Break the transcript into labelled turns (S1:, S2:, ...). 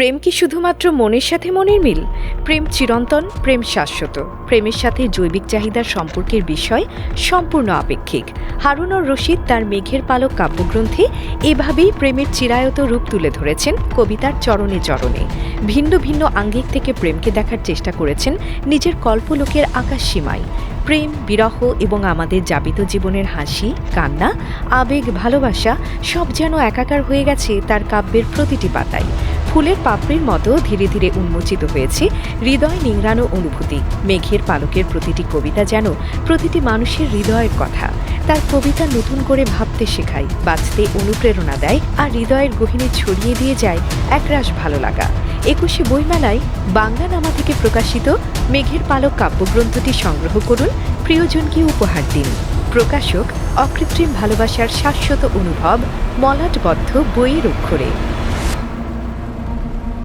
S1: প্রেম কি শুধুমাত্র মনের সাথে মনের মিল? প্রেম চিরন্তন, প্রেম শাশ্বত। প্রেমের সাথে জৈবিক চাহিদার সম্পর্কের বিষয় সম্পূর্ণ আপেক্ষিক। হারুনর রশিদ তার মেঘের পালক কাব্যগ্রন্থে এভাবেই প্রেমের চিরায়ত রূপ তুলে ধরেছেন কবিতার চরণে চরণে। ভিন্ন ভিন্ন আঙ্গিক থেকে প্রেমকে দেখার চেষ্টা করেছেন নিজের কল্পলোকের আকাশ সীমায়। প্রেম, বিরহ এবং আমাদের যাবিত জীবনের হাসি, কান্না, আবেগ, ভালোবাসা সব যেন একাকার হয়ে গেছে তার কাব্যের প্রতিটি পাতায়। ফুলের পাপড়ির মতো ধীরে ধীরে উন্মোচিত হয়েছে হৃদয় নিংড়ানো অনুভূতি। মেঘের পালকের প্রতিটি কবিতা যেন প্রতিটি মানুষের হৃদয়ের কথা। তার কবিতা নতুন করে ভাবতে শেখায়, বাঁচতে অনুপ্রেরণা দেয় আর হৃদয়ের গহিনে ছড়িয়ে দিয়ে যায় একরাশ ভালো লাগা। একুশে বইমেলায় বাংলা নামা থেকে প্রকাশিত মেঘের পালক কাব্যগ্রন্থটি সংগ্রহ করুন প্রিয়জনকে উপহার দিন। প্রকাশক অকৃত্রিম ভালোবাসার শাশ্বত অনুভব মলাটবদ্ধ বইয়ের অক্ষরে।